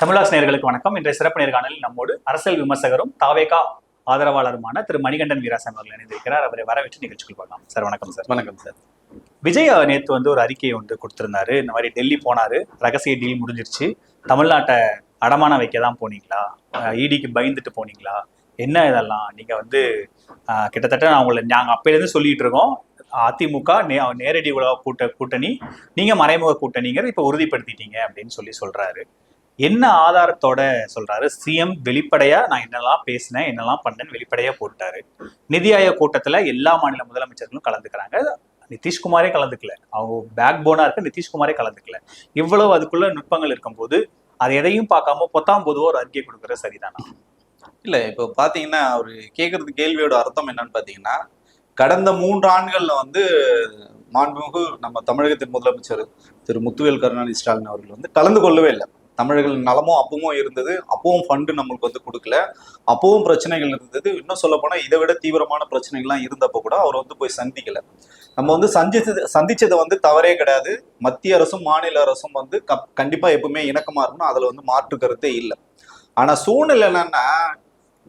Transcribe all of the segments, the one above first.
தமிழாஸ் நேயர்களுக்கு வணக்கம். இன்றைய சிறப்பு நேர்காணலில் நம்மோடு அரசியல் விமர்சகரும் தாவேகா ஆதரவாளருமான திரு மணிகண்டன் வீராசன் அவர்கள் இணைந்திருக்கிறார். அவரை வரவேற்று நிகழ்ச்சிக்குள் பார்க்கலாம் சார் வணக்கம் சார். வணக்கம் சார். விஜய் நேத்து வந்து ஒரு அறிக்கையை வந்து கொடுத்திருந்தாரு. இந்த மாதிரி டெல்லி போனாரு. ரகசிய டீல் முடிஞ்சிருச்சு. தமிழ்நாட்டை அடமானம் வைக்க தான் போனீங்களா இடிக்கு பயந்துட்டு போனீங்களா? என்ன இதெல்லாம்? நீங்க வந்து கிட்டத்தட்ட நான் உங்களை நாங்கள் அப்பயிலேருந்து சொல்லிட்டு இருக்கோம். அதிமுக நே நேரடி உலக கூட்ட கூட்டணி நீங்க மறைமுக கூட்டணிங்கிறத இப்ப உறுதிப்படுத்திட்டீங்க அப்படின்னு சொல்லி சொல்றாரு. என்ன ஆதாரத்தோட சொல்றாரு? சிஎம் வெளிப்படையா நான் என்னெல்லாம் பேசினேன் என்னெல்லாம் பண்ணேன்னு வெளிப்படையா போட்டாரு. நிதி ஆயோக் கூட்டத்துல எல்லா மாநில முதலமைச்சர்களும் கலந்துக்கிறாங்க. நிதிஷ்குமாரே கலந்துக்கல. அவங்க பேக் போனா இருக்க நிதிஷ்குமாரே கலந்துக்கல. இவ்வளவு அதுக்குள்ள நுட்பங்கள் இருக்கும்போது அது எதையும் பார்க்காம பொத்தாம் பொதுவோ ஒரு அறிக்கை கொடுக்கறது சரிதானா? இல்ல இப்போ பாத்தீங்கன்னா அவர் கேட்கறது கேள்வியோட அர்த்தம் என்னன்னு பாத்தீங்கன்னா கடந்த மூன்று ஆண்டுகள்ல வந்து மாண்புமிகு நம்ம தமிழகத்தின் முதலமைச்சர் திரு முத்துவேல் கருணாநிதி ஸ்டாலின் அவர்கள் வந்து கலந்து கொள்ளவே இல்லை. தமிழர்கள் நலமும் அப்பவும் இருந்தது. அப்பவும் ஃபண்டு நம்மளுக்கு வந்து கொடுக்கல. அப்பவும் பிரச்சனைகள் இருந்தது. இன்னும் சொல்ல போனால் இதை விட தீவிரமான பிரச்சனைகள்லாம் இருந்தப்போ கூட அவர் வந்து போய் சந்திக்கல. நம்ம வந்து சந்திச்சது சந்திச்சது வந்து தவறே கிடையாது. மத்திய அரசும் மாநில அரசும் வந்து க- கண்டிப்பா எப்பவுமே இணக்கமாக இருக்கணும் அதுல வந்து மாற்று கருத்தே இல்லை. ஆனா சூழ்நிலை என்னன்னா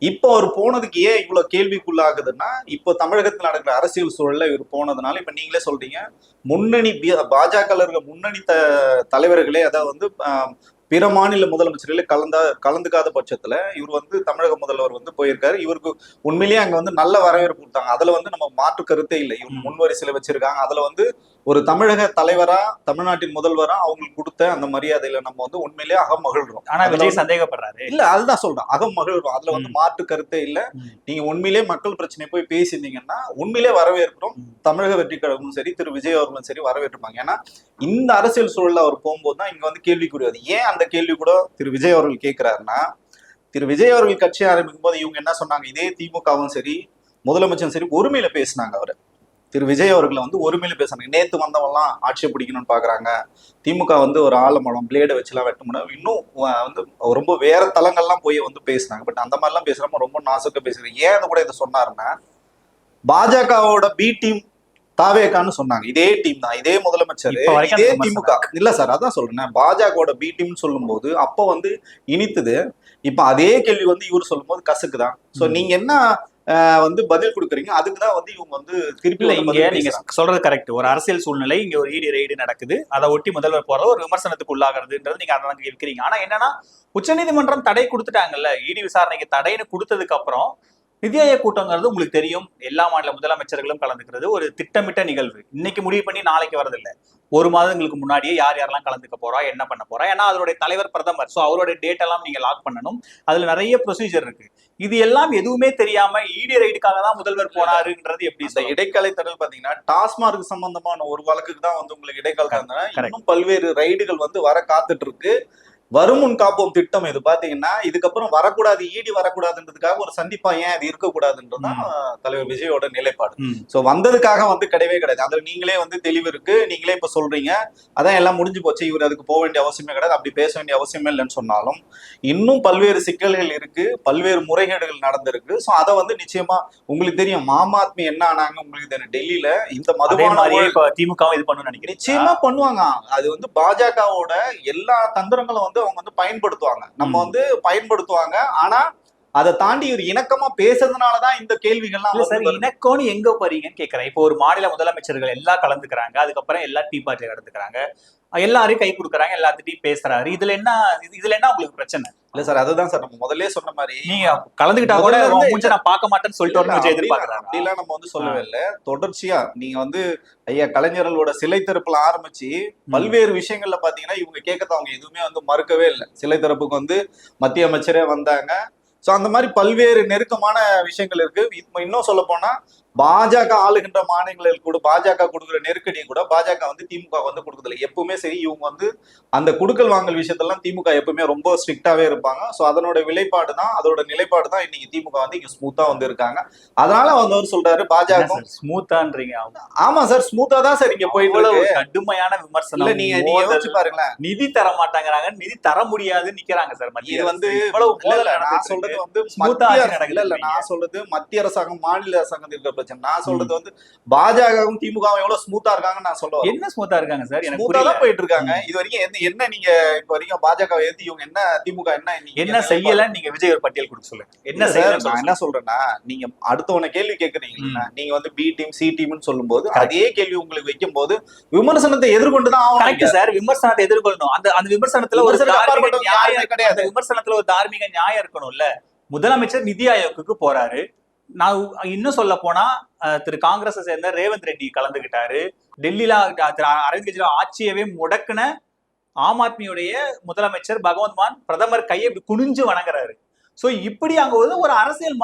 இப்போ அவர் போனதுக்கு ஏன் இவ்வளவு கேள்விக்குள்ளாகுதுன்னா இப்போ தமிழகத்தில் நடக்கிற அரசியல் சூழல்ல இவர் போனதுனால இப்ப நீங்களே சொல்றீங்க. முன்னணி பாஜக இருக்கிற முன்னணி த தலைவர்களே அதாவது வந்து பிற மாநில முதலமைச்சர்களே கலந்தா கலந்துக்காத பட்சத்துல இவர் வந்து தமிழக முதல்வர் வந்து போயிருக்காரு. இவருக்கு உண்மையிலேயே அங்க வந்து நல்ல வரவேற்பு கொடுத்தாங்க. அதுல வந்து நம்ம மாற்று கருத்தே இல்லை. இவங்க. முன்வரிசையில வச்சிருக்காங்க. அதுல வந்து ஒரு தமிழக தலைவரா தமிழ்நாட்டின் முதல்வரா அவங்களுக்கு கொடுத்த அந்த மரியாதையில நம்ம வந்து உண்மையிலேயே அகம் மகிழ்றோம். ஆனா விஜய் சந்தேகப்படுறாரு. இல்ல அதுதான் சொல்றேன். அகம் மகிழ்றோம். அதுல வந்து. மாற்று கருத்தே இல்ல. நீங்க உண்மையிலே மக்கள் பிரச்சனை போய் பேசியிருந்தீங்கன்னா உண்மையிலே வரவேற்கிறோம். தமிழக வெற்றி கழகமும் சரி திரு விஜய் அவர்களும் சரி வரவேற்றுப்பாங்க ஏன்னா இந்த அரசியல் சூழல்ல அவர் போகும்போது தான் இங்க வந்து கேள்விக்குறி வருது ஏன் அந்த கேள்வி கூட திரு விஜய் அவர்கள் கேட்கிறாருன்னா திரு விஜய் அவர்கள் கட்சி ஆரம்பிக்கும் போது இவங்க என்ன சொன்னாங்க? இதே திமுகவும் சரி முதலமைச்சரும் சரி ஒருமையில பேசினாங்க அவர். திரு விஜய் அவர்களை வந்து ஒருமையில பேசுறாங்க. நேத்து வந்தவங்கலாம் ஆட்சியை பிடிக்கணும்னு பாக்குறாங்க. திமுக வந்து ஒரு ஆலமரம் பிளேடை வச்சுலாம் வெட்ட முடியும் இன்னும் வந்து ரொம்ப வேற தளங்கள்லாம் போய் வந்து பேசுனாங்க பட் அந்த மாதிரிலாம் பேசுறாம ரொம்ப நாசுக்க பேசுறீங்க. ஏன் அது கூட இதை சொன்னாருன்னா பாஜகவோட பி டீம் தாவேகான்னு சொன்னாங்க. இதே டீம் தான். இதே முதலமைச்சர். இதே திமுக. இல்ல சார் அதான் சொல்றேன். பாஜகவோட பி டீம் சொல்லும்போது அப்ப வந்து இனித்துது. இப்ப அதே கேள்வி வந்து இவர் சொல்லும்போது கசுக்குதான். சோ. நீங்க என்ன வந்து பதில் கொடுக்குறீங்க. அதுக்கு தான் வந்து இவங்க வந்து திருப்பி இங்க நீங்க. சொல்றது கரெக்ட் ஒரு அரசியல் சூழ்நிலை இங்க ஒரு ஈடு ரெய்டு நடக்குது. அதை ஒட்டி முதல்வர் போறது ஒரு விமர்சனத்துக்கு உள்ளாகிறதுன்றது நீங்க அதான் இருக்கிறீங்க. ஆனா என்னன்னா உச்சநீதிமன்றம் தடை கொடுத்துட்டாங்கல்ல. இடி விசாரணைக்கு தடைன்னு கொடுத்ததுக்கு அப்புறம் நிதி ஆயோக் கூட்டங்கிறது உங்களுக்கு தெரியும். எல்லா மாநில முதலமைச்சர்களும் கலந்துக்கிறது. ஒரு திட்டமிட்ட நிகழ்வு. இன்னைக்கு முடிவு பண்ணி நாளைக்கு வரதில்ல ஒரு மாதங்களுக்கு முன்னாடியே யார் யாரெல்லாம் கலந்துக்க போறா என்ன பண்ண போறா? ஏன்னா அதனுடைய தலைவர் பிரதமர். ஸோ அவருடைய டேட் எல்லாம் நீங்க லாக் பண்ணணும். அதுல நிறைய ப்ரொசீஜர் இருக்கு. இது எல்லாம் எதுவுமே தெரியாம இடி ரைடுக்காக தான் முதல்வர் போனாருன்றது எப்படி இந்த இடைக்கால தடல் பாத்தீங்கன்னா டாஸ்மார்க் சம்பந்தமான ஒரு வழக்குக்கு தான் வந்து உங்களுக்கு இடைக்கால. இன்னும் பல்வேறு ரைடுகள் வந்து வர காத்துட்டு இருக்கு. வருமுன் காப்போம் திட்டம் இது பாத்தீங்கன்னா இதுக்கப்புறம் வரக்கூடாது ஈடி வரக்கூடாதுன்றதுக்காக ஒரு சந்திப்பா ஏன் அது இருக்கக்கூடாதுன்றதுதான் தலைவர் விஜயோட நிலைப்பாடு. சோ வந்ததுக்காக வந்து கிடையவே கிடையாது. அதுல நீங்களே வந்து தெளிவு இருக்கு. நீங்களே இப்ப சொல்றீங்க. அதான் எல்லாம் முடிஞ்சு போச்சு. இவர் அதுக்கு போக வேண்டிய அவசியமே கிடையாது. அப்படி பேச வேண்டிய அவசியமே இல்லைன்னு சொன்னாலும் இன்னும் பல்வேறு சிக்கல்கள் இருக்கு. பல்வேறு முறைகேடுகள் நடந்திருக்கு. சோ அதை வந்து நிச்சயமா உங்களுக்கு தெரியும். மாமாத்மி என்ன ஆனாங்க உங்களுக்கு தெரியும். டெல்லியில இந்த மதுபான திமுகவும் இது பண்ணணும்னு நினைக்கிறேன் நிச்சயமா பண்ணுவாங்க. அது வந்து பாஜகவோட எல்லா தந்திரங்களும் வந்து அவங்க வந்து பயன்படுத்துவாங்க. நம்ம. வந்து பயன்படுத்துவாங்க. ஆனா அதை தாண்டி ஒரு இணக்கமா பேசுறதுனாலதான் இந்த கேள்விகள்லாம் வந்து சார். இணக்கம்னு எங்க போறீங்கன்னு கேக்குறேன். இப்போ ஒரு மாநில முதலமைச்சர்கள் எல்லாம் கலந்துக்கிறாங்க. அதுக்கப்புறம் எல்லா டீ பார்ட்டி கலந்துக்கிறாங்க எல்லாரையும் கை கொடுக்குறாங்க எல்லாத்துட்டையும் பேசுறாரு. இதுல என்ன இது- இதுல என்ன உங்களுக்கு பிரச்சனை? இல்ல சார் அதுதான் சார் நம்ம முதல்ல சொன்ன மாதிரி நீங்க கலந்துக்கிட்டா கூட மூஞ்ச நான் பார்க்க மாட்டேன்னு சொல்லிட்டு வரணும் அப்படி- எதிர்பார்க்கறாங்க அப்படிலாம் நம்ம வந்து சொல்லவே இல்ல. தொடர்ச்சியா நீங்க வந்து ஐயா கலைஞர்களோட சிலை திறப்புல ஆரம்பிச்சு பல்வேறு விஷயங்கள்ல பாத்தீங்கன்னா இவங்க கேட்கறது அவங்க எதுவுமே வந்து மறுக்கவே இல்லை. சிலை திறப்புக்கு வந்து மத்திய அமைச்சரே வந்தாங்க. சோ அந்த மாதிரி பல்வேறு நெருக்கமான விஷயங்கள் இருக்கு. இப்ப இன்னும் சொல்ல போனா பாஜக ஆளுகின்ற மாநிலங்களில் கூட பாஜக கொடுக்குற நெருக்கடியை கூட பாஜக வந்து திமுக வந்து கொடுக்குறதில்ல. எப்பவுமே சரி இவங்க வந்து அந்த குடுக்கல் வாங்கல் விஷயத்தெல்லாம் திமுக எப்பவுமே ரொம்ப ஸ்ட்ரிக்டாவே இருப்பாங்க. சோ அதனோட விலைப்பாடு தான் அதோட நிலைப்பாடு தான் இன்னைக்கு திமுக வந்து இங்க ஸ்மூத்தா வந்து இருக்காங்க. அதனால வந்து அவர் சொல்றாரு பாஜக ஸ்மூத்தான்றீங்க ஆமா சார் ஸ்மூத்தா தான் சார் இங்க போயிட்டு. கடுமையான இல்ல விமர்சனம் நீங்க நீங்க மோதல், யோசிச்சு பாருங்களேன். நிதி தர மாட்டாங்கறாங்க நிதி தர முடியாதுன்னு நிக்கிறாங்க சார் இது. வந்து இவ்வளவு இல்ல, இல்ல, நான் சொல்றது. வந்து மத்திய இல்ல இல்ல நான் சொல்றது மத்திய அரசாங்கம் மாநில அரசாங்கம் இருக்கிற பிரச்சனை. நான் சொல்றது வந்து பாஜகவும் திமுகவும் எவ்வளவு ஸ்மூத்தா இருக்காங்கன்னு நான் சொல்ல வரேன். என்ன ஸ்மூத்தா இருக்காங்க சார்? எனக்கு ஸ்மூத்தா தான் போயிட்டு இருக்காங்க இது வரைக்கும் என்ன என்ன நீங்க இப்ப வரைக்கும் பாஜக ஏத்தி இவங்க என்ன திமுக என்ன என்ன செய்யலன்னு நீங்க விஜய் ஒரு பட்டியல் கொடுக்க சொல்லுங்க. என்ன சார் நான். என்ன சொல்றேன்னா நீங்க அடுத்தவன கேள்வி கேக்குறீங்களா நீங்க வந்து பி டீம் சி டீம்னு சொல்லும்போது அதே கேள்வி உங்களுக்கு வைக்கும் போது விமர்சனத்தை எதிர்கொண்டு தான் ஆகணும் கரெக்ட் சார். விமர்சனத்தை எதிர்கொள்ளணும். அந்த அந்த விமர்சனத்துல ஒரு நியாயம் யாருமே கிடையாது. விமர்சனத்துல ஒரு தார்மீக நியாயம் இருக்கணும்ல. முதலமைச்சர் நிதி ஆயோக்குக்கு போறாரு. நான் இன்னும் சொல்ல போனா திரு காங்கிரஸை சேர்ந்த ரேவந்த் ரெட்டி கலந்துகிட்டாரு. டெல்லியில திரு அரவிந்த் கெஜ்ரிவால் ஆட்சியவே முடக்குன ஆம் ஆத்மியுடைய முதலமைச்சர் பகவந்த் மான் பிரதமர் கையை இப்படி குனிஞ்சு வணங்குறாரு. சோ இப்படி அங்க வந்து ஒரு அரசியல்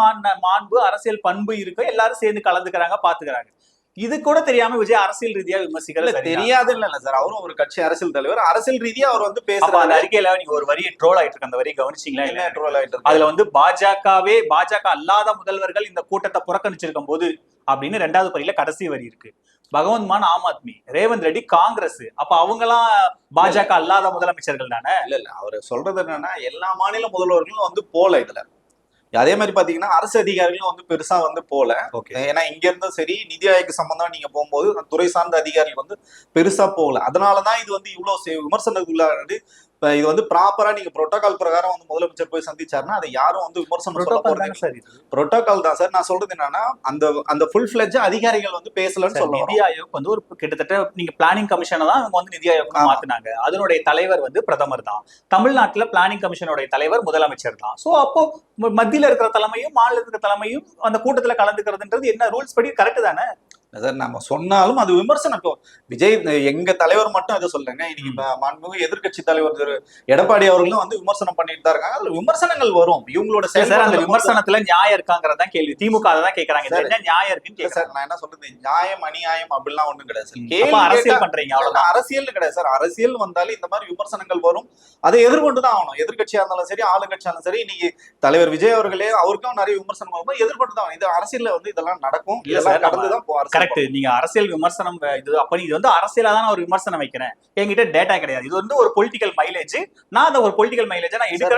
மாண்பு அரசியல் பண்பு இருக்கு எல்லாரும் சேர்ந்து கலந்துக்கிறாங்க பாத்துக்கிறாங்க. இது கூட தெரியாம விஜய் அரசியல் ரீதியா சரிதான். தெரியாது இல்ல சார். அவரும் ஒரு கட்சி அரசியல் தலைவர். அரசியல் ரீதியா அவர் வந்து பேசுறாரு. அந்த அறிக்கையில நீங்க ஒரு வரி ட்ரோல் ஆயிட்டு இருக்கு. அந்த வரி கவனிச்சீங்களா என்ன troll ஆயிட்டு? அதுல வந்து பாஜகவே பாஜக அல்லாத முதல்வர்கள் இந்த கூட்டத்தை புறக்கணிச்சிருக்கும் போது அப்படின்னு ரெண்டாவது வரியில கடைசி வரி இருக்கு. பகவந்த் மான் ஆம் ஆத்மி ரேவந்த் ரெட்டி காங்கிரஸ். அப்ப அவங்கலாம் பாஜக அல்லாத முதலமைச்சர்கள் தானே? இல்ல இல்ல. அவர் சொல்றது என்னன்னா எல்லா மாநில முதல்வர்களும் வந்து போல இதுல. அதே மாதிரி பாத்தீங்கன்னா அரசு அதிகாரிகளும் வந்து பெருசா வந்து போல. ஓகே. ஏன்னா இங்க இருந்தும் சரி நிதி ஆயோக் சம்பந்தம் நீங்க போகும்போது துறை சார்ந்த அதிகாரிகள் வந்து பெருசா போகல. அதனாலதான் இது வந்து இவ்வளவு செ- விமர்சனத்துக்குள்ளானது இப்ப இது வந்து ப்ராப்பரா நீங்க புரோட்டோகால் பிரகாரம் வந்து முதலமைச்சர் போய் சந்திச்சாருன்னா அதை யாரும் வந்து விமர்சனம் சொல்ல போறது சார் புரோட்டோகால் தான் சார். நான் சொல்றது என்னன்னா அந்த அந்த ஃபுல் ஃபிளெஜ் அதிகாரிகள் வந்து பேசலன்னு சார், சொல்ல நிதி ஆயோக் வந்து ஒரு கிட்டத்தட்ட நீங்க பிளானிங் கமிஷனை தான் இவங்க வந்து நிதி ஆயோக். மாத்துனாங்க. அதனுடைய தலைவர் வந்து பிரதமர் தான். தமிழ்நாட்டுல பிளானிங் கமிஷனுடைய தலைவர் முதலமைச்சர் தான். சோ அப்போ மத்தியில இருக்கிற தலைமையும் மாநில இருக்கிற தலைமையும் அந்த கூட்டத்துல கலந்துக்கிறதுன்றது என்ன ரூல்ஸ் படி கரெக்ட் தானே? சார் நம்ம சொன்னாலும் அது விமர்சனம். இப்போ விஜய் எங்க தலைவர் மட்டும் அதை சொல்லுங்க இன்னைக்கு மாண்புமிகு எதிர்க்கட்சி தலைவர் திரு எடப்பாடி அவர்களும் வந்து விமர்சனம் பண்ணிட்டு தான் இருக்காங்க. அதுல விமர்சனங்கள் வரும். இவங்களோட சார் அந்த விமர்சனத்துல நியாயம் இருக்காங்கறதான் கேள்வி. திமுக தான் சார், என்ன நியாயம் இருக்குன்னு சார் நான் என்ன சொல்றது? நியாயம் அநியாயம் அப்படிலாம் ஒண்ணும் கிடையாது சார். அரசியல் பண்றீங்க அவ்வளவுதான். அரசியல் கிடையாது சார். அரசியல் வந்தாலே இந்த மாதிரி விமர்சனங்கள் வரும். அதை எதிர்கொண்டு தான் ஆகணும். எதிர்க்கட்சியா இருந்தாலும் சரி ஆளுங்கட்சியா இருந்தாலும் சரி இன்னைக்கு தலைவர் விஜய் அவர்களே அவருக்கும் நிறைய விமர்சனம் வரும்போது எதிர்கொண்டு தான் ஆகணும். இது அரசியல்ல வந்து இதெல்லாம் நடக்கும். இதெல்லாம் சார், கடந்து தான் போ- அரசியல் கரெக்ட் நீங்க அரசியல் விமர்சனம் இது அப்ப இது வந்து அரசியலா தான் நான் ஒரு விமர்சனம் வைக்கிறேன். என்கிட்ட டேட்டா கிடையாது. இது வந்து ஒரு பொலிட்டிக்கல் மைலேஜ் நான் அந்த ஒரு பொலிட்டிக்கல் மைலேஜ் நான் இல்லை.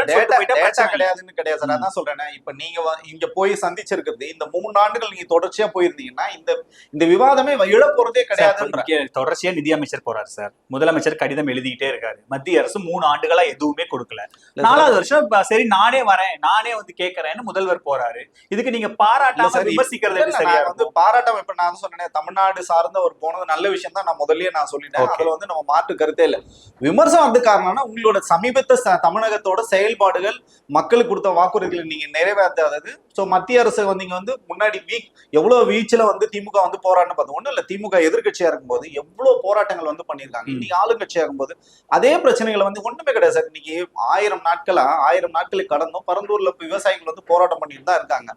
கிடையாதுன்னு கிடையாது சார் அதான் சொல்றேன். இப்ப நீங்க இங்க போய் சந்திச்சிருக்கிறது இந்த மூணு ஆண்டுகள் நீங்க தொடர்ச்சியா போயிருந்தீங்கன்னா இந்த இந்த விவாதமே இழ போறதே இங்க தொடர்ச்சியா நிதியமைச்சர் போறாரு சார் முதலமைச்சர் கடிதம் எழுதிக்கிட்டே இருக்காரு. மத்திய அரசு மூணு ஆண்டுகளா எதுவுமே கொடுக்கல. நாலாவது வருஷம் சரி நானே வரேன். நானே வந்து கேட்கறேன்னு முதல்வர் போறாரு. இதுக்கு நீங்க பாராட்டாம விமர்சிக்கிறது சரியா நான் வந்து பாராட்டம் இப்ப நான் சொன்னேன் தமிழ்நாடு சார்ந்த ஒரு போனது நல்ல விஷயம் தான் நான் முதல்லயே நான் சொல்லிட்டேன். அதுல வந்து நம்ம மாற்று கருத்தே இல்ல. விமர்சனம் வந்து காரணம்னா உங்களோட சமீபத்த தமிழகத்தோட செயல்பாடுகள் மக்களுக்கு கொடுத்த வாக்குறுதிகளை நீங்க நிறைவேற்றாதது சோ மத்திய அரசு வந்து நீங்க வந்து முன்னாடி வீக் எவ்வளவு வீச்சுல வந்து திமுக வந்து போராட்டம் பார்த்தோம் ஒண்ணும் இல்ல திமுக எதிர்க்கட்சியா இருக்கும்போது எவ்வளவு போராட்டங்கள் வந்து பண்ணியிருக்காங்க. இன்னைக்கு ஆளுங்கட்சியா இருக்கும்போது அதே பிரச்சனைகளை வந்து ஒண்ணுமே கிடையாது சார். இன்னைக்கு ஆயிரம் நாட்களா ஆயிரம் நாட்களுக்கு கடந்தும் பரந்தூர்ல விவசாயிகள் வந்து போராட்டம் பண்ணிட்டு தான் இருக்காங்க.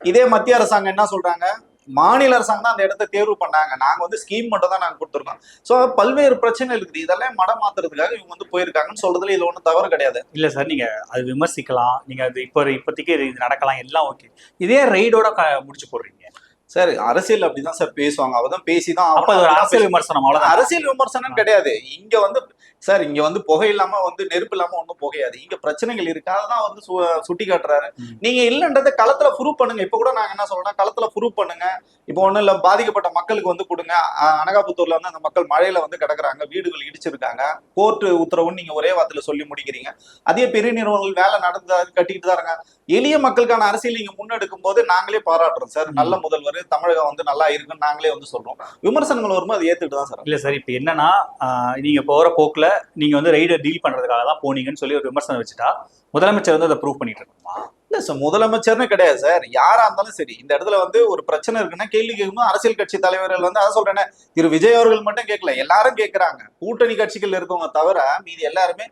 இதே மத்திய அரசாங்கம் என்ன சொல்றாங்க? மாநில அரசாங்கம் தான் அந்த இடத்த தேர்வு பண்ணாங்க. நாங்க வந்து ஸ்கீம் மட்டும் தான் நாங்க கொடுத்துருக்கோம். சோ பல்வேறு பிரச்சனை இருக்குது. இதெல்லாம் மடம் மாத்துறதுக்காக இவங்க வந்து போயிருக்காங்கன்னு சொல்றதுல இதுல ஒண்ணும் தவறு கிடையாது. இல்ல சார் நீங்க அது விமர்சிக்கலாம். நீங்க அது இப்போ இப்போதைக்கு இது நடக்கலாம். எல்லாம் ஓகே இதே ரைடோட முடிச்சு போடுறீங்க. சார் அரசியல் அப்படிதான் சார் பேசுவாங்க. அவதான் பேசிதான் அரசியல் விமர்சனம் அவ்வளவுதான். அரசியல் விமர்சனம் கிடையாது. இங்க வந்து சார் இங்க வந்து புகை இல்லாம வந்து நெருப்பு இல்லாம ஒண்ணும் புகையாது. இங்க பிரச்சனைகள் இருக்கு. அததான் வந்து சுட்டி காட்டுறாரு. நீங்க இல்லன்றத களத்துல ப்ரூவ் பண்ணுங்க. இப்ப கூட நாங்க என்ன சொல்றோம் களத்துல ப்ரூவ் பண்ணுங்க. இப்போ ஒண்ணும் இல்ல பாதிக்கப்பட்ட மக்களுக்கு வந்து கொடுங்க. அனகாபுத்தூர்ல வந்து அந்த மக்கள் மழையில வந்து கிடக்குறாங்க. வீடுகள் இடிச்சிருக்காங்க. கோர்ட்டு உத்தரவுன்னு நீங்க ஒரே வார்த்தையில சொல்லி முடிக்கிறீங்க. அதே பெரிய நிறுவனங்கள் வேலை நடந்து கட்டிக்கிட்டு தான் இருக்காங்க. எளிய மக்களுக்கான அரசியல் நீங்க முன்னெடுக்கும் போது நாங்களே பாராட்டுறோம் சார். நல்ல முதல்வர் தமிழகம் வந்து நல்லா இருக்குன்னு நாங்களே வந்து சொல்றோம். விமர்சனங்கள் வரும்போது அதை ஏத்துட்டு தான் சார். இல்ல சார் இப்ப என்னன்னா நீங்க போற போக்குல நீங்க வந்து ரைடை டீல் பண்றதுக்காக தான் போனீங்கன்னு சொல்லி ஒரு விமர்சனம் வச்சுட்டா முதலமைச்சர் வந்து அதை ப்ரூவ் பண்ணிட்டு இருக்கணுமா இல்ல சார் முதலமைச்சர்னு கிடையாது சார் யாரா இருந்தாலும் சரி இந்த இடத்துல வந்து ஒரு பிரச்சனை இருக்குன்னா கேள்வி கேட்கும்போது அரசியல் கட்சி தலைவர்கள் வந்து அதை சொல்றேனே. திரு விஜய் அவர்கள் மட்டும் கேட்கல எல்லாரும் கேட்கறாங்க. கூட்டணி கட்சிகள் இருக்கவங்க தவிர மீதி எல்லாருமே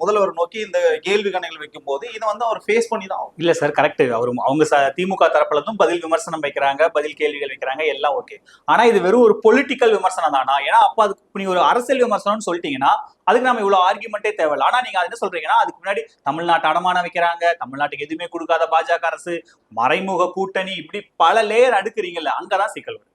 முதல்வர் நோக்கி இந்த கேள்வி கணைகள் வைக்கும் போது இதை வந்து அவர் ஃபேஸ் பண்ணி தான் இல்ல சார் கரெக்ட் அவர் அவங்க திமுக தரப்புலதும் பதில் விமர்சனம் வைக்கிறாங்க பதில் கேள்விகள் வைக்கிறாங்க எல்லாம் ஓகே ஆனா இது வெறும் ஒரு பொலிட்டிக்கல் விமர்சனம் தானா? ஏன்னா அப்ப அதுக்கு நீங்க ஒரு அரசியல் விமர்சனம்னு சொல்லிட்டீங்கன்னா அதுக்கு நம்ம இவ்வளவு ஆர்குமெண்ட்டே தேவையில்ல. ஆனா நீங்க அது என்ன சொல்றீங்கன்னா அதுக்கு முன்னாடி தமிழ்நாட்டு அடமானம் வைக்கிறாங்க தமிழ்நாட்டுக்கு எதுவுமே கொடுக்காத பாஜக அரசு மறைமுக கூட்டணி இப்படி பல லேயர் அடுக்குறீங்கல்ல அங்கதான் சிக்கல் வரும்.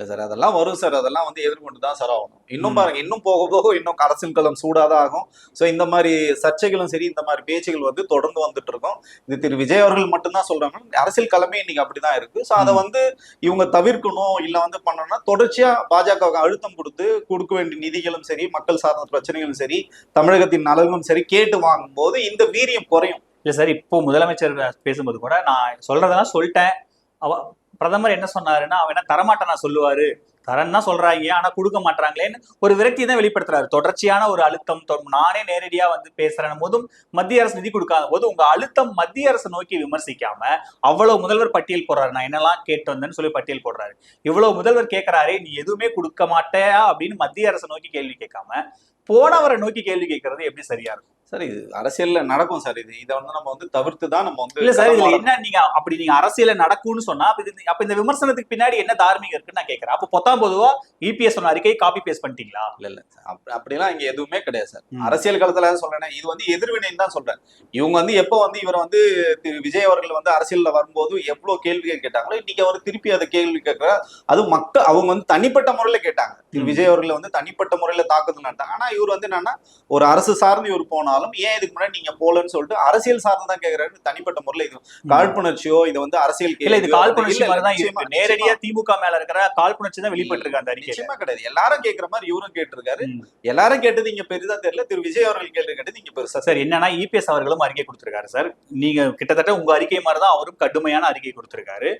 இல்ல சார் அதெல்லாம் வரும் சார். அதெல்லாம் வந்து எதிர்கொண்டு தான் சார் ஆகணும். இன்னும். பாருங்க இன்னும் போக போக இன்னும் அரசியல் களம் சூடாதான் ஆகும். சோ இந்த மாதிரி சர்ச்சைகளும் சரி இந்த மாதிரி பேச்சுகள் வந்து தொடர்ந்து வந்துட்டு இருக்கும். இது திரு விஜய் அவர்கள் மட்டும்தான் சொல்றாங்க. அரசியல் களமே இன்னைக்கு அப்படிதான் இருக்கு. சோ அதை. வந்து இவங்க தவிர்க்கணும் இல்ல வந்து பண்ணணும்னா தொடர்ச்சியா பாஜகவுக்கு அழுத்தம் கொடுத்து கொடுக்க வேண்டிய நிதிகளும் சரி மக்கள் சார்ந்த பிரச்சனைகளும் சரி தமிழகத்தின் நலன்களும் சரி கேட்டு வாங்கும்போது இந்த வீரியம் குறையும். இல்ல சார் இப்போ முதலமைச்சர் பேசும்போது கூட நான் சொல்றதெல்லாம் சொல்லிட்டேன். அவ பிரதமர் என்ன சொன்னாருன்னா அவன் என்ன தரமாட்டேன் நான் சொல்லுவாரு. தரன்னா சொல்றாங்க ஆனா கொடுக்க மாட்டாங்களேன்னு ஒரு விரக்தி தான் வெளிப்படுத்துறாரு. தொடர்ச்சியான ஒரு அழுத்தம் நானே நேரடியா வந்து பேசுறேன் போதும் மத்திய அரசு நிதி கொடுக்காத போது உங்க அழுத்தம் மத்திய அரசு நோக்கி விமர்சிக்காம அவ்வளவு முதல்வர் பட்டியல் போடுறாரு. நான் என்னெல்லாம் கேட்டு வந்தேன்னு சொல்லி பட்டியல் போடுறாரு. இவ்வளவு முதல்வர் கேட்கிறாரே நீ எதுவுமே கொடுக்க மாட்டேயா அப்படின்னு மத்திய அரசு நோக்கி கேள்வி கேட்காம போனவரை நோக்கி கேள்வி கேட்கறது எப்படி சரியா இருக்கும்? சார் இது அரசியல்ல நடக்கும் சார் இது. இதை வந்து நம்ம வந்து தவிர்த்து தான் நம்ம வந்து இல்ல சார் இதுல என்ன நீங்க அப்படி நீங்க அரசியல நடக்கும்னு சொன்னா அப்ப இது- அப்ப இந்த விமர்சனத்துக்கு பின்னாடி என்ன தார்மீகம் இருக்குன்னு நான் கேக்குறேன் அப்ப பொத்தாம் பொதுவா இபிஎஸ் சொன்ன அறிக்கை காப்பி பேஸ்ட் பண்ணிட்டீங்களா? இல்ல இல்ல அப்ப- அப்படிலாம் இங்க எதுவுமே கிடையாது சார். அரசியல் களத்துல சொல்றேன் இது வந்து எதிர்வினைன்னு தான் சொல்றேன். இவங்க வந்து எப்போ வந்து இவர் வந்து திரு விஜய் அவர்கள் வந்து அரசியல்ல வரும்போது எவ்வளவு கேள்விகள் கேட்டாங்களோ இன்னைக்கு அவர் திருப்பி அதை கேள்வி கேட்கிற அது மக்கள் அவங்க வந்து தனிப்பட்ட முறையில கேட்டாங்க. திரு. விஜய் அவர்களை வந்து தனிப்பட்ட முறையில தாக்குதல் நடத்தாங்க. ஆனா இவர் வந்து என்னன்னா ஒரு அரசு சார்ந்து இவர் போனாலும் ஏன் இதுக்கு முன்னாடி நீங்க போலன்னு சொல்லிட்டு அரசியல் சார்ந்து தான் கேக்குறாரு. தனிப்பட்ட முறையில இது காழ்ப்புணர்ச்சியோ இது வந்து அரசியல் இல்ல இது காழ்ப்புணர்ச்சி தான் நேரடியா திமுக மேல இருக்கிற காழ்ப்புணர்ச்சி தான் வெளிப்பட்டு இருக்கு அந்த நிச்சயமா கிடையாது. எல்லாரும் கேக்குற மாதிரி இவரும் கேட்டிருக்காரு. எல்லாரும் கேட்டது இங்க பெரிதா தெரியல. திரு விஜய் அவர்கள் கேட்டு கேட்டது இங்க பெருசா சார் என்னன்னா இபிஎஸ் அவர்களும் அறிக்கை கொடுத்திருக்காரு சார். நீங்க கிட்டத்தட்ட உங்க அறிக்கை மாதிரி தான் அவரும் கடுமையான அறிக்கை கொடுத்திருக்காரு.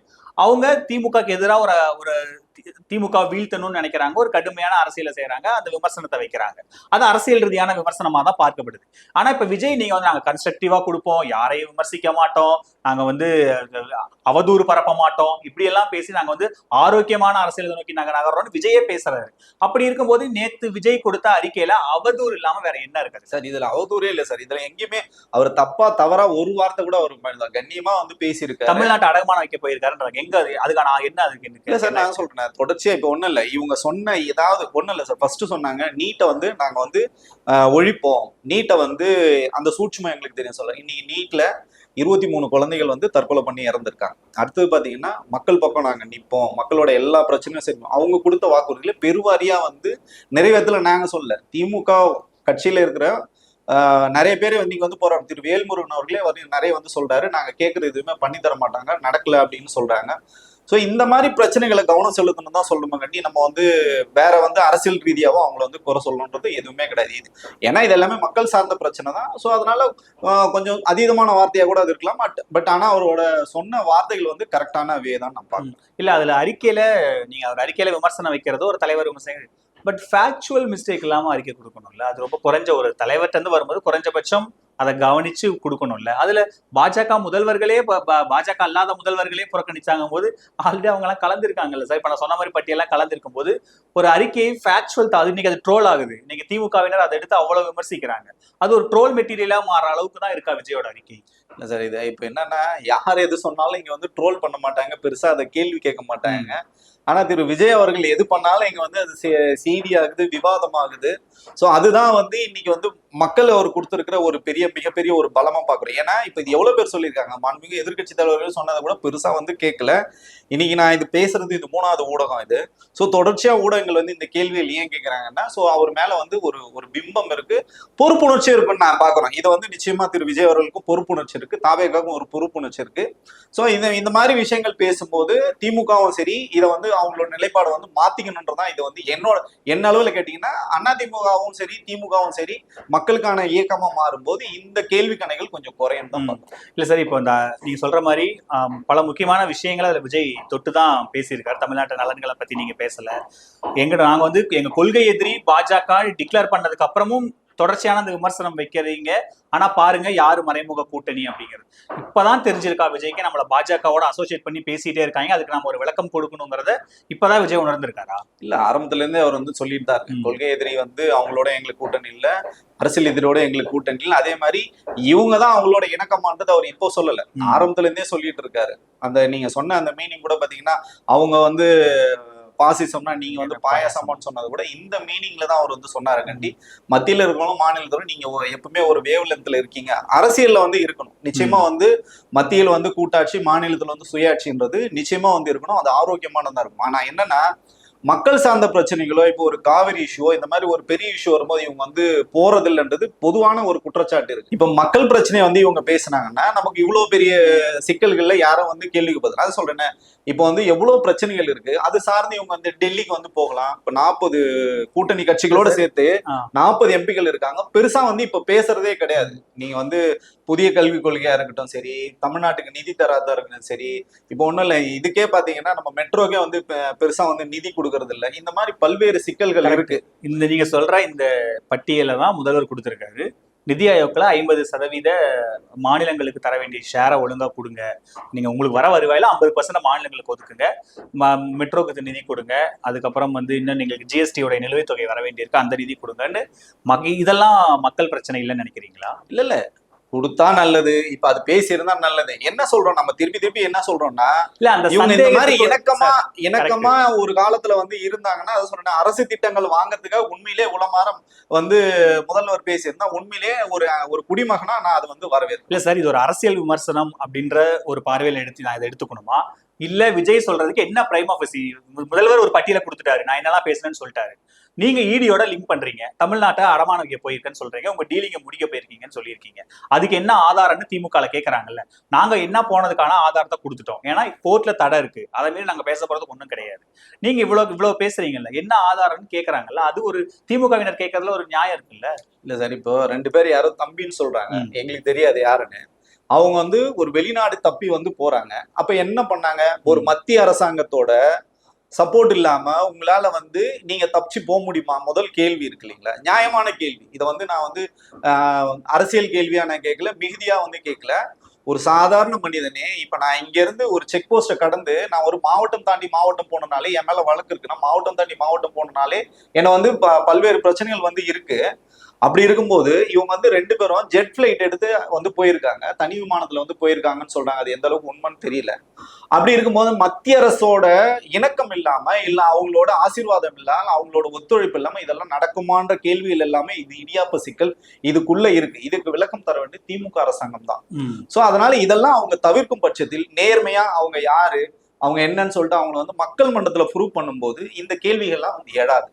அவங்க திமுகக்கு எதிராக ஒரு ஒரு திமுக வீழ்த்தணும்னு நினைக்கிறாங்க. ஒரு கடுமையான அரசியலை செய்யறாங்க அந்த விமர்சனத்தை வைக்கிறாங்க. அது அரசியல் ரீதியான விமர்சனமா தான் பார்க்கப்படுது. ஆனா இப்ப விஜய் நீங்க வந்து நாங்க கன்ஸ்ட்ரக்டிவா கொடுப்போம். யாரையும் விமர்சிக்க மாட்டோம். நாங்க வந்து அவதூறு பரப்ப மாட்டோம். இப்படி எல்லாம் பேசி நாங்க வந்து ஆரோக்கியமான அரசியலை நோக்கி நாங்க நகர்றோம்னு விஜயே பேசுறாரு. அப்படி இருக்கும்போது நேத்து விஜய் கொடுத்த அறிக்கையில அவதூறு இல்லாம வேற என்ன இருக்காது? சார் இதுல அவதூறே இல்ல சார். இதுல எங்கேயுமே அவர் தப்பா தவறா ஒரு வார்த்தை கூட அவர். கண்ணியமா வந்து பேசியிருக்காரு. தமிழ்நாட்டு அடகுமானம் வைக்க போயிருக்காருன்றாங்க. எங்க அது? அதுக்கான என்ன அதுக்கு இல்ல சார்? நான் சொல்றேன். தொடர்ச்சியா இப்ப ஒண்ணும் இல்ல. இவங்க சொன்ன ஏதாவது ஒண்ணும் இல்ல சார். ஃபர்ஸ்ட் சொன்னாங்க நீட்டை வந்து நாங்க வந்து ஒழிப்போம். நீட்டை வந்து அந்த சூட்சுமம் எங்களுக்கு தெரியும். சொல்ல இன்னைக்கு நீட்ல இருபத்தி மூணு குழந்தைகள் வந்து தற்கொலை பண்ணி இறந்திருக்காங்க. அடுத்தது பார்த்தீங்கன்னா மக்கள் பக்கம் நாங்கள் நிற்போம் மக்களோட எல்லா பிரச்சனையும் சரி அவங்க கொடுத்த வாக்குறுதிகளை பெருவாரியாக வந்து நிறைவேற்றல நாங்கள் சொல்ல திமுக கட்சியில் இருக்கிற நிறைய பேர் இன்னைக்கு வந்து போறாங்க. திரு வேல்முருகன் அவர்களே வந்து நிறைய வந்து சொல்றாரு. நாங்கள் கேட்குறது எதுவுமே பண்ணி தர மாட்டாங்க. நடக்கல அப்படின்னு சொல்றாங்க. ஸோ இந்த மாதிரி பிரச்சனைகளை கவனம் செலுத்தணும் தான் சொல்லணும் கண்டி நம்ம வந்து வேற வந்து அரசியல் ரீதியாகவும் அவங்கள வந்து குறை சொல்லணுன்றது எதுவுமே கிடையாது. இது ஏன்னா இது எல்லாமே மக்கள் சார்ந்த பிரச்சனை தான். ஸோ அதனால கொஞ்சம் அதீதமான வார்த்தையாக கூட அது இருக்கலாம். பட் பட் ஆனால் அவரோட சொன்ன வார்த்தைகள் வந்து கரெக்டான வே தான் நான் பார்க்கணும் இல்லை அதில் அறிக்கையில் நீங்கள் அவர் அறிக்கையில் விமர்சனம் வைக்கிறது ஒரு தலைவர் விமர்சனம். பட் ஃபேக்சுவல் மிஸ்டேக் இல்லாமல் அறிக்கை கொடுக்கணும்ல. அது ரொம்ப குறைஞ்ச ஒரு தலைவர்கிட்ட இருந்து வரும்போது குறைஞ்சபட்சம் அதை கவனிச்சு கொடுக்கணும்ல. அதுல பாஜக முதல்வர்களே பாஜக அல்லாத முதல்வர்களே புறக்கணிச்சாங்க போது ஆல்ரெடி அவங்க எல்லாம் கலந்துருக்காங்கல்ல சார். இப்ப நான் சொன்ன மாதிரி பட்டியெல்லாம் கலந்துருக்கும் போது ஒரு அறிக்கையை ஃபேக்சுவல் அது இன்னைக்கு அது ட்ரோல் ஆகுது. இன்னைக்கு திமுகவினர் அதை எடுத்து அவ்வளவு விமர்சிக்கிறாங்க. அது ஒரு ட்ரோல் மெட்டீரியலா மாற அளவுக்கு தான் இருக்கா விஜயோட அறிக்கை? இல்ல சார் இது இப்போ என்னன்னா யார் எது சொன்னாலும் இங்க வந்து ட்ரோல் பண்ண மாட்டாங்க. பெருசா அதை கேள்வி கேட்க மாட்டாங்க. ஆனா திரு விஜய் அவர்கள் எது பண்ணாலும் இங்க வந்து அது செ- செய்தியாகுது விவாதமாகுது. சோ அதுதான் வந்து இன்னைக்கு வந்து மக்கள் அவர் கொடுத்துருக்கிற ஒரு பெரிய மிகப்பெரிய ஒரு பலமா பாக்குறோம் ஏன்னா இப்ப இது எவ்வளவு பேர் சொல்லியிருக்காங்க? மாண்புமிகு எதிர்க்கட்சி தலைவர்கள் சொன்னதை கூட பெருசா வந்து கேட்கல. இன்னைக்கு நான் இது பேசுறது இது மூணாவது ஊடகம் இது. சோ தொடர்ச்சியா ஊடகங்கள் வந்து இந்த கேள்வியில் ஏன் கேட்கிறாங்கன்னா சோ அவர் மேல வந்து ஒரு ஒரு பிம்பம் இருக்கு. பொறுப்புணர்ச்சி இருக்குன்னு நான் பாக்குறேன் இதை வந்து நிச்சயமா திரு. விஜய் அவர்களுக்கும் பொறுப்புணர்ச்சி இருக்கு. தாவேக்காக்கும் ஒரு பொறுப்புணர்ச்சி இருக்கு. சோ இந்த இந்த மாதிரி விஷயங்கள் பேசும்போது திமுகவும் சரி இதை வந்து அவங்களோட நிலைப்பாடை வந்து மாத்திக்கணுன்றதான் இது வந்து என்னோட என்ன அளவுல கேட்டீங்கன்னா அண்ணா திமுகவும் சரி திமுகவும் சரி மக்களுக்கான இயக்கமா மாறும்போது இந்த கேள்வி கணைகள் கொஞ்சம் குறையும் தான். இல்ல சார் இப்போ இந்த நீங்க சொல்ற மாதிரி பல முக்கியமான விஷயங்களை அதுல விஜய் தொட்டு தான் பேசியிருக்காரு. தமிழ்நாட்டு நலன்களை பத்தி நீங்க பேசல. எங்க நாங்க வந்து எங்க கொள்கை எதிரி பாஜக டிக்ளேர் பண்ணதுக்கு அப்புறமும் தொடர்ச்சியான அந்த விமர்சனம் வைக்கிறீங்க ஆனா பாருங்க யாரு மறைமுக கூட்டணி அப்படிங்கிறது. இப்பதான் தெரிஞ்சிருக்கா விஜய்க்கு நம்மள பாஜகவோட அசோசியேட் பண்ணி பேசிட்டே இருக்காங்க. அதுக்கு நம்ம ஒரு விளக்கம் கொடுக்கணுங்கிறத இப்பதான் விஜய் உணர்ந்திருக்காரா? இல்ல ஆரம்பத்துல இருந்தே அவர் வந்து சொல்லிட்டு தான். கொள்கை எதிரி வந்து அவங்களோட எங்களுக்கு கூட்டணி இல்ல. அரசியல் எதிரியோட எங்களுக்கு கூட்டணி இல்ல. அதே மாதிரி இவங்க தான் அவங்களோட இணக்கமான்றது அவர் இப்போ சொல்லல. ஆரம்பத்துல இருந்தே சொல்லிட்டு இருக்காரு. அந்த நீங்க சொன்ன அந்த மீனிங் கூட பாத்தீங்கன்னா அவங்க வந்து பாசிசம்னா நீங்க வந்து பாயாசமான்னு சொன்னது கூட இந்த மீனிங்ல தான் அவர் வந்து சொன்னாரு. கண்டி மத்தியில இருக்கணும் மாநிலத்தோட நீங்க எப்பவுமே ஒரு வேவ் லென்த்ல இருக்கீங்க. அரசியல்ல வந்து இருக்கணும். நிச்சயமா வந்து மத்தியில் வந்து கூட்டாட்சி மாநிலத்துல வந்து சுயாட்சின்றது நிச்சயமா வந்து இருக்கணும். அது ஆரோக்கியமானதா இருக்கும். ஆனா என்னன்னா மக்கள் சார்ந்த பிரச்சனைகளோ இப்போ ஒரு காவிரி இஷ்யூ இந்த மாதிரி ஒரு பெரிய இஷ்யூ வரும்போது இவங்க வந்து போறதில்லைன்றது பொதுவான ஒரு குற்றச்சாட்டு இருக்கு. இப்ப மக்கள் பிரச்சனையை வந்து இவங்க பேசுனாங்கன்னா நமக்கு இவ்வளவு பெரிய சிக்கல்கள்ல யாரும் வந்து கேள்விக்கு பதில் அது சொல்றேன் இப்போ வந்து எவ்வளவு பிரச்சனைகள் இருக்கு? அது சார்ந்து இவங்க வந்து டெல்லிக்கு வந்து போகலாம். இப்ப நாற்பது கூட்டணி கட்சிகளோட சேர்த்து. நாற்பது எம்பிக்கள் இருக்காங்க. பெருசா வந்து இப்ப பேசுறதே கிடையாது. நீங்க வந்து புதிய கல்விக் கொள்கையா இருக்கட்டும் சரி தமிழ்நாட்டுக்கு நிதி தராதா இருக்கட்டும் சரி இப்போ ஒண்ணும் இல்லை. இதுக்கே பாத்தீங்கன்னா நம்ம மெட்ரோக்கே வந்து பெருசா வந்து நிதி கொடுக்கறது இல்ல. இந்த மாதிரி பல்வேறு சிக்கல்கள். இருக்கு. இந்த நீங்க சொல்ற இந்த பட்டியலை தான் முதல்வர் கொடுத்திருக்காரு. நிதி ஆயோக்கில் ஐம்பது சதவீத மாநிலங்களுக்கு தர வேண்டிய ஷேரை ஒழுங்கா கொடுங்க. நீங்க உங்களுக்கு வர வருவாயில ஐம்பது பர்சன்ட் மாநிலங்களுக்கு ஒதுக்குங்க. ம- மெட்ரோக்கு நிதி கொடுங்க. அதுக்கப்புறம் வந்து இன்னும் நீங்கள் ஜிஎஸ்டியோட நிலுவைத் தொகை வர வேண்டியிருக்கு. அந்த நிதி கொடுங்கன்னு மக இதெல்லாம் மக்கள் பிரச்சனை இல்லைன்னு நினைக்கிறீங்களா? இல்ல இல்ல. கொடுத்தா நல்லது இப்ப அது பேசியிருந்தா நல்லது. என்ன சொல்றோம்? நம்ம திருப்பி திருப்பி என்ன சொல்றோம்னா இல்ல அந்த இவங்க இந்த மாதிரி இணக்கமா இணக்கமா ஒரு காலத்துல வந்து இருந்தாங்கன்னா அதை சொல்றேன் அரசு திட்டங்கள் வாங்குறதுக்காக உண்மையிலே உளமாறம் வந்து முதல்வர் பேசியிருந்தா உண்மையிலே ஒரு ஒரு குடிமகனா நான் அது வந்து வரவேற்கிறேன். இல்ல சார் இது ஒரு அரசியல் விமர்சனம் அப்படின்ற ஒரு பார்வையில எடுத்து நான் இதை எடுத்துக்கணுமா? இல்ல விஜய் சொல்றதுக்கு என்ன பிரைம் ஆஃப் முதல்வர் ஒரு பட்டியலை கொடுத்துட்டாரு. நான் என்னெல்லாம் பேசுனேன்னு சொல்லிட்டாரு. நீங்க ஈடியோட லிங்க் பண்றீங்க. தமிழ்நாட்டை அடமான வைக்க போயிருக்கேன்னு சொல்றீங்க. உங்க டீலிங்க முடிக்க போயிருக்கீங்கன்னு சொல்லியிருக்கீங்க. அதுக்கு என்ன ஆதாரம்னு திமுக கேக்குறாங்கல்ல. நாங்க என்ன போனதுக்கான ஆதாரத்தை கொடுத்துட்டோம். ஏன்னா கோர்ட்ல தடை இருக்கு. அதை மீறி நாங்க பேச போறது ஒண்ணும் கிடையாது. நீங்க இவ்வளவு இவ்வளவு பேசுறீங்கல்ல. என்ன ஆதாரம்னு கேக்குறாங்கல்ல? அது ஒரு திமுகவினர் கேட்கறதுல ஒரு நியாயம் இருக்குல்ல? இல்ல சார் இப்போ ரெண்டு பேர் யாரோ தம்பின்னு சொல்றாங்க. எங்களுக்கு தெரியாது யாருன்னு. அவங்க வந்து ஒரு வெளிநாடு தப்பி வந்து போறாங்க. அப்ப என்ன பண்ணாங்க? ஒரு மத்திய அரசாங்கத்தோட சப்போர்ட் இல்லாம உங்களால வந்து நீங்க தப்பிச்சு போக முடியுமா? முதல் கேள்வி இருக்கு இல்லைங்களா? நியாயமான கேள்வி. இதை வந்து நான் வந்து அரசியல் கேள்வியா நான் கேட்கல மிகுதியா வந்து கேட்கல. ஒரு சாதாரண மனிதனே இப்ப நான் இங்க இருந்து ஒரு செக் போஸ்ட்டை கடந்து நான் ஒரு மாவட்டம் தாண்டி மாவட்டம் போனனாலே என் மேல வழக்கு இருக்குன்னா மாவட்டம் தாண்டி மாவட்டம் போனனாலே என்ன வந்து ப- பல்வேறு பிரச்சனைகள் வந்து இருக்கு. அப்படி இருக்கும்போது இவங்க வந்து ரெண்டு பேரும் ஜெட் ஃபிளைட் எடுத்து வந்து போயிருக்காங்க. தனி விமானத்துல வந்து போயிருக்காங்கன்னு சொல்றாங்க. அது எந்த அளவுக்கு உண்மைன்னு தெரியல. அப்படி இருக்கும்போது மத்திய அரசோட இணக்கம் இல்லாம இல்ல அவங்களோட ஆசீர்வாதம் இல்லாம அவங்களோட ஒத்துழைப்பு இல்லாம இதெல்லாம் நடக்குமான்ற கேள்விகள் எல்லாமே இது இடியாப்ப சிக்கல். இதுக்குள்ள இருக்கு. இதுக்கு விளக்கம் தர வேண்டிய திமுக அரசாங்கம் தான். சோ அதனால இதெல்லாம் அவங்க தவிர்க்கும் பட்சத்தில் நேர்மையா அவங்க யாரு? அவங்க என்னன்னு சொல்லிட்டு அவங்கள வந்து மக்கள் மன்றத்துல ப்ரூவ் பண்ணும்போது இந்த கேள்விகள்லாம் வந்து எழாது.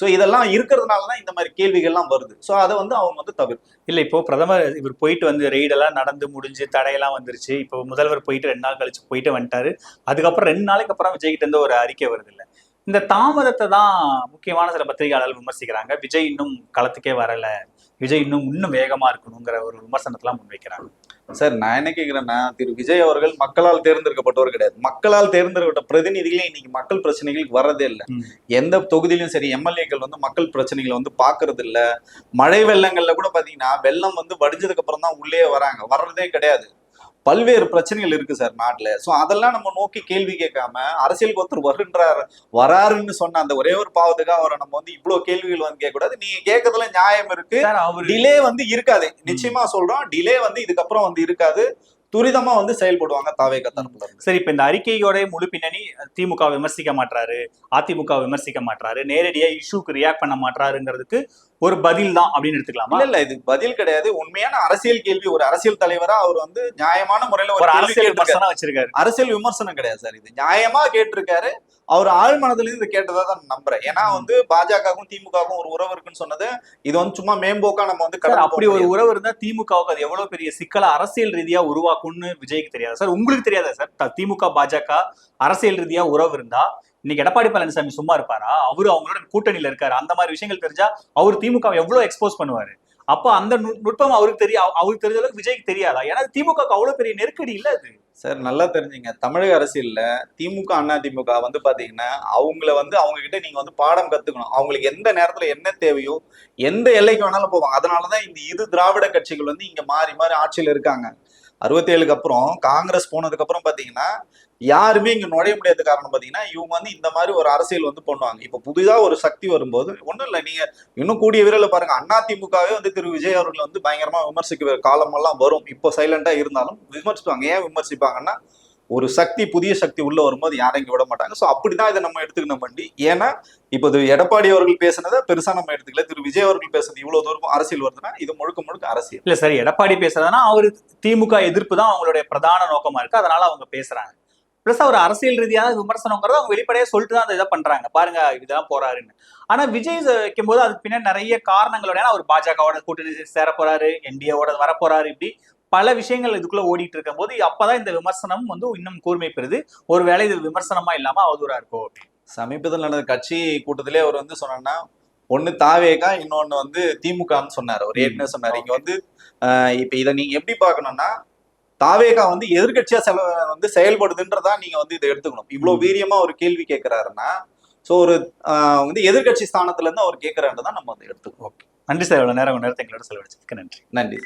சோ இதெல்லாம் இருக்கிறதுனால தான் இந்த மாதிரி கேள்விகள்லாம் வருது. சோ அதை வந்து அவங்க வந்து தவிர்க்கும் இல்ல இப்போ பிரதமர் இவர் போயிட்டு வந்து ரெய்டெல்லாம் நடந்து முடிஞ்சு தடையெல்லாம் வந்துருச்சு. இப்போ முதல்வர் போயிட்டு ரெண்டு நாள் கழிச்சு போயிட்டு வந்துட்டாரு. அதுக்கப்புறம் ரெண்டு நாளைக்கு அப்புறம் விஜய் கிட்ட இருந்து ஒரு அறிக்கை வருது இல்ல. இந்த தாமதத்தை தான் முக்கியமான சில பத்திரிகையாளர்கள் விமர்சிக்கிறாங்க. விஜய் இன்னும் களத்துக்கே வரல. விஜய் இன்னும் இன்னும் வேகமா இருக்கணுங்கிற ஒரு விமர்சனத்தெல்லாம் முன்வைக்கிறாங்க. சார் நான் என்ன கேக்குறேன்னா திரு. விஜய் அவர்கள் மக்களால் தேர்ந்தெடுக்கப்பட்டவர் கிடையாது. மக்களால் தேர்ந்தெடுக்கப்பட்ட பிரதிநிதிகளே இன்னைக்கு மக்கள் பிரச்சனைகளுக்கு வர்றதே இல்லை. எந்த தொகுதியிலும் சரி எம்எல்ஏக்கள் வந்து மக்கள் பிரச்சனைகளை வந்து பாக்குறது இல்ல. மழை வெள்ளங்கள்ல கூட பாத்தீங்கன்னா வெள்ளம் வந்து வடிஞ்சதுக்கு அப்புறம் தான் உள்ளே வராங்க. வர்றதே கிடையாது. பல்வேறு பிரச்சனைகள் இருக்கு சார் நாட்டுல. சோ அதெல்லாம் நம்ம நோக்கி கேள்வி கேட்காம அரசியலுக்கு ஒருத்தர் வருன்றார் வராருன்னு சொன்ன அந்த ஒரே ஒரு பாவத்துக்காக அவரை நம்ம வந்து இவ்வளவு கேள்விகள் வந்து கேட்க கூடாது நீங்க கேட்கறதுல நியாயம் இருக்கு. டிலே வந்து இருக்காது. நிச்சயமா சொல்றோம். டிலே வந்து இதுக்கப்புறம் வந்து இருக்காது. துரிதமா வந்து செயல்படுவாங்க தாவேக தரப்புல சரி இப்ப இந்த அறிக்கையோட முழு பின்னணி திமுக விமர்சிக்க மாட்டாரு அதிமுக விமர்சிக்க மாட்டாரு நேரடியா இஷ்யூக்கு ரியாக்ட் பண்ண மாட்டாருங்கிறதுக்கு ஒரு பதில் தான் அப்படின்னு எடுத்துக்கலாமா? இல்ல இது பதில் கிடையாது. உண்மையான அரசியல் கேள்வி. ஒரு அரசியல் தலைவரா அவர் வந்து நியாயமான முறையில ஒரு அரசியல். விமர்சனம் வச்சிருக்காரு. அரசியல் விமர்சனம் கிடையாது சார் இது. நியாயமா கேட்டிருக்காரு. அவர் ஆழ் மனதுல இருந்து கேட்டதா தான் நம்புறேன். ஏன்னா வந்து பாஜகவுக்கும் திமுகவுக்கும் ஒரு உறவு இருக்குன்னு சொன்னது இது வந்து சும்மா மேம்போக்கா நம்ம வந்து அப்படி ஒரு. உறவு இருந்தா திமுகவுக்கு அது எவ்வளவு பெரிய சிக்கலை அரசியல் ரீதியா உருவாக்கும்னு விஜய்க்கு தெரியாது. சார் உங்களுக்கு தெரியாதா சார்? திமுக பாஜக அரசியல் ரீதியா உறவு இருந்தா இன்னைக்கு எடப்பாடி பழனிசாமி சும்மா இருப்பாரா? அவரு அவங்களோட கூட்டணியில இருக்காரு. அந்த மாதிரி விஷயங்கள் தெரிஞ்சா அவர் திமுக எவ்வளவு எக்ஸ்போஸ் பண்ணுவாரு? அப்ப அந்த நுட்- நுட்பம் அவருக்கு தெரிய அவருக்கு தெரிஞ்ச அளவுக்கு விஜய்க்கு தெரியாதா? ஏன்னா திமுக அவ்வளவு பெரிய நெருக்கடி இல்ல அது. சார் நல்லா தெரிஞ்சுங்க. தமிழக அரசியல்ல திமுக அண்ணா திமுக வந்து பாத்தீங்கன்னா அவங்கள வந்து அவங்க கிட்ட நீங்க வந்து பாடம் கத்துக்கணும். அவங்களுக்கு எந்த நேரத்துல என்ன தேவையோ எந்த எல்லைக்கு வேணாலும் போவாங்க. அதனாலதான் இந்த இரு திராவிட கட்சிகள் வந்து இங்க மாறி மாறி ஆட்சியில் இருக்காங்க. அறுபத்தேழுக்கு அப்புறம் காங்கிரஸ் போனதுக்கு அப்புறம் பாத்தீங்கன்னா யாருமே இங்க நுழைய முடியாத காரணம் பாத்தீங்கன்னா இவங்க வந்து இந்த மாதிரி ஒரு அரசியல் வந்து பண்ணுவாங்க. இப்ப புதிதா ஒரு சக்தி வரும்போது ஒண்ணும் இல்ல நீங்க இன்னும் கூடிய விரைவில் பாருங்க. அண்ணா திமுகவே வந்து திரு. விஜய் அவர்கள் வந்து பயங்கரமா விமர்சிக்கிற காலமெல்லாம் வரும். இப்போ சைலண்டா இருந்தாலும் விமர்சிப்பாங்க. ஏன் விமர்சிப்பாங்கன்னா ஒரு சக்தி புதிய சக்தி உள்ள வரும்போது யாரும் இங்கே விட மாட்டாங்க. ஸோ அப்படிதான் இதை நம்ம எடுத்துக்கணும் வண்டி. ஏன்னா இப்போ இது எடப்பாடி அவர்கள் பேசுனதை பெருசா நம்ம எடுத்துக்கல. திரு விஜய் அவர்கள் பேசுனது இவ்வளவு தூரம் அரசியல் வருதுன்னா இது முழுக்க முழுக்க அரசியல். இல்ல சரி எடப்பாடி பேசுறதுனா அவரு திமுக எதிர்ப்பு தான் அவங்களுடைய பிரதான நோக்கமா இருக்கு. அதனால அவங்க பேசுறாங்க. பிளஸ் அவர் அரசியல் ரீதியான விமர்சனங்கிறத அவங்க வெளிப்படையா சொல்லிட்டு தான் அந்த இதை பண்றாங்க. பாருங்க இதெல்லாம் போறாருன்னு. ஆனா விஜய் வைக்கும் போது அதுக்கு பின்னாடி நிறைய காரணங்களோட அவர் பாஜகவோட கூட்டணி சேர போறாரு என்டிஏவோட வர போறாரு இப்படி பல விஷயங்கள் இதுக்குள்ள ஓடிட்டு இருக்கும் போது அப்பதான் இந்த விமர்சனம் வந்து இன்னும் கூர்மை பெறுது. ஒருவேளை இது விமர்சனமா இல்லாம அவதூறா இருக்கும் சமீபத்தில் நடந்த கட்சி கூட்டத்திலே அவர் வந்து சொன்னார்னா ஒண்ணு தாவேகா இன்னொன்னு வந்து திமுகன்னு சொன்னார். அவர் ஏற்கனவே சொன்னார். இங்க வந்து இப்ப இதை நீங்க எப்படி பார்க்கணும்னா தாவேகா வந்து எதிர்கட்சியா செல வந்து செயல்படுதுன்றதா நீங்க வந்து இதை எடுத்துக்கணும். இவ்வளவு. வீரியமா ஒரு கேள்வி கேட்கிறாருன்னா சோ ஒரு வந்து எதிர்கட்சி ஸ்தானத்துல இருந்து அவர் கேட்கிறாருன்றதான் நம்ம வந்து எடுத்துக்கணும். நன்றி சார். இவ்வளவு நேரம் நேரத்தை எங்களோட செலவழிச்சதுக்கு நன்றி. நன்றி.